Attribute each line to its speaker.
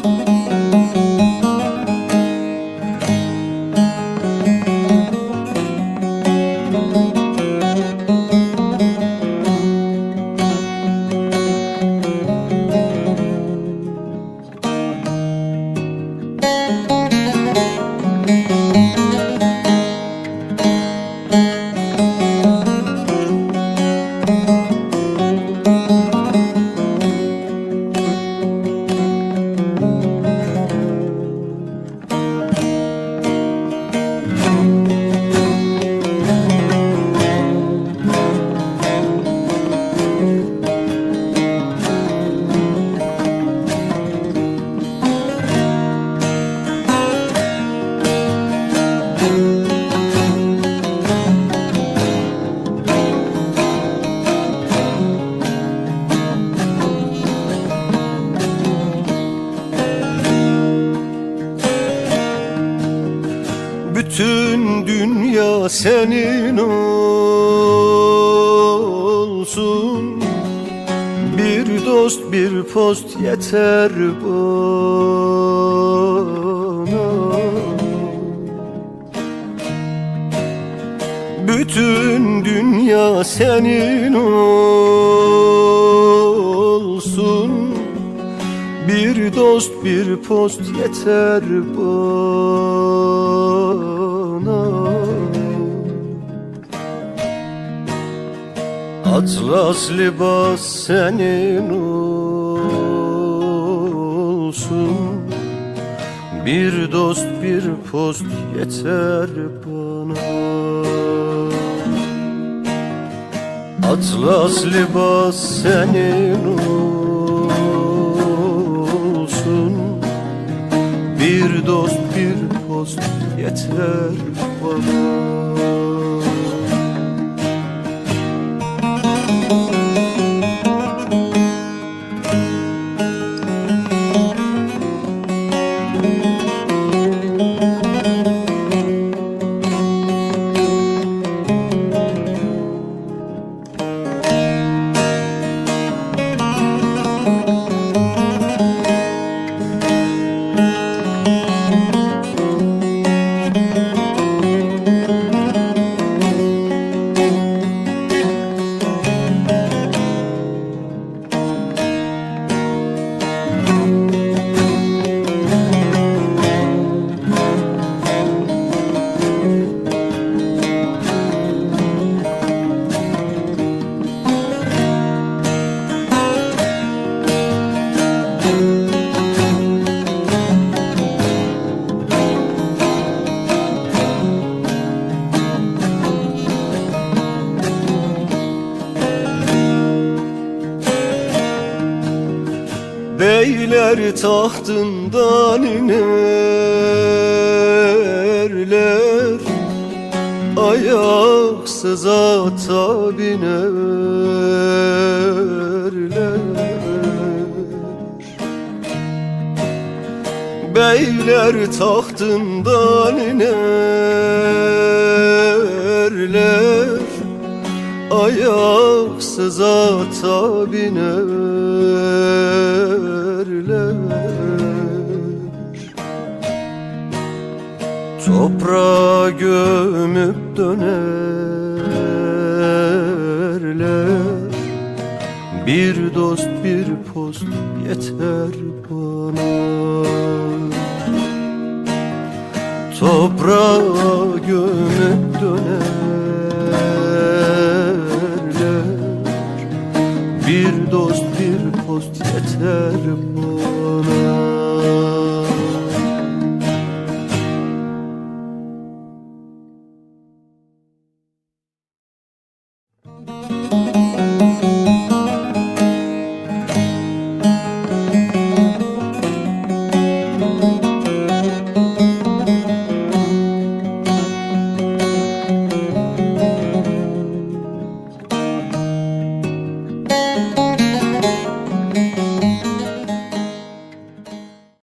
Speaker 1: Thank you. Bütün dünya senin olsun. Bir dost bir post yeter bana. Bütün dünya senin olsun. Bir dost bir post yeter bana Atlas libas senin olsun. Bir dost bir post yeter bana. Atlas libas senin olsun. Bir dost bir post yeter bana Beyler tahtından inerler Ayaksız ata binerler. Beyler tahtından inerler Ayaksız ata binerler Gömüp dönerler. Bir dost bir post yeter bana. Toprağa gömüp dönerler. Bir dost bir post yeter bana